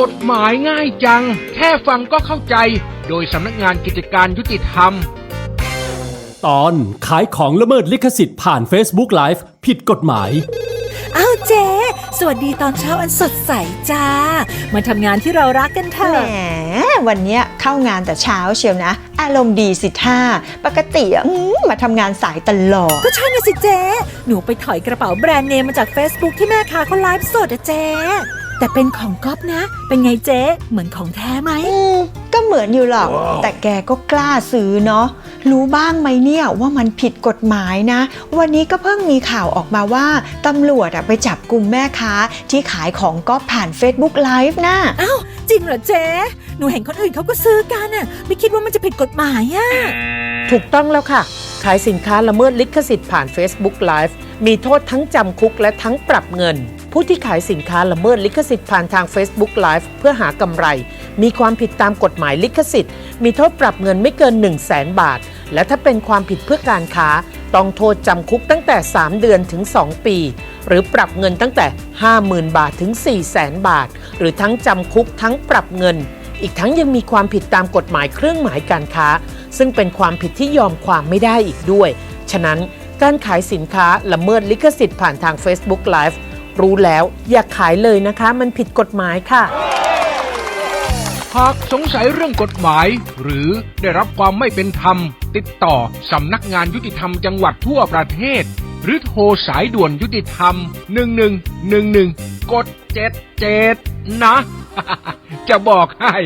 กฎหมายง่ายจัง แค่ฟังก็เข้าใจ โดยสำนักงานกิจการยุติธรรม ตอนขายของละเมิดลิขสิทธิ์ผ่าน Facebook Live ผิดกฎหมาย อ้าวเจ๊สวัสดีตอนเช้าอันสดใสจ้า มาทำงานที่เรารักกันเถแหมอะ วันเนี้ยเข้างานแต่เช้าเชียวนะ อารมณ์ดีสิท่า ปกติอะอืมมาทำงานสายตลอด ก็ใช่นะสิเจ๊ หนูไปถอยกระเป๋าแบรนด์เนมมาจาก Facebook ที่แม่ค้าเขาไลฟ์สดอะเจ๊ แต่เป็นของก๊อฟนะ เป็นไงเจ๊ เหมือนของแท้ไหม อืมก็เหมือนอยู่หรอก แต่แกก็กล้าซื้อเนาะ รู้บ้างไหมเนี่ยว่ามันผิดกฎหมายนะ วันนี้ก็เพิ่งมีข่าวออกมาว่าตำรวจอะไปจับกลุ่มแม่ค้า ที่ขายของก๊อฟผ่าน Facebook Live นะ อ้าว จริงเหรอเจ๊ หนูเห็นคนอื่นเขาก็ซื้อกันอะไม่คิดว่ามันจะผิดกฎหมายอะ ถูกต้องแล้วค่ะขายสินค้าละเมิดลิขสิทธิ์ผ่าน Facebook Live มีโทษทั้งจำคุกและทั้งปรับเงิน ผู้ที่ขายสินค้าละเมิดลิขสิทธิ์ผ่านทาง Facebook Live เพื่อหากำไร มีความผิดตามกฎหมายลิขสิทธิ์ มีโทษปรับเงินไม่เกิน 1 0 0 0 0แสนบาท และถ้าเป็นความผิดเพื่อการค้า ต้องโทษจำคุกตั้งแต่ 3 เดือนถึง 2 ปี หรือปรับเงินตั้งแต่ 50,000 บาทถึง 4 0 0แสนบาท หรือทั้งจำคุกทั้งปรับเงิน อีกทั้งยังมีความผิดตามกฎหมายเครื่องหมายการค้า ซึ่งเป็นความผิดที่ยอมความไม่ได้อีกด้วย ฉะนั้นการขายสินค้าละเมิดลิขสิทธิ์ผ่านทาง Facebook Live รู้แล้วอย่าขายเลยนะคะ มันผิดกฎหมายค่ะ หากสงสัยเรื่องกฎหมาย หรือได้รับความไม่เป็นธรรม ติดต่อสำนักงานยุติธรรมจังหวัดทั่วประเทศ หรือโทรสายด่วนยุติธรรม 1111กด77นะ จะบอกให้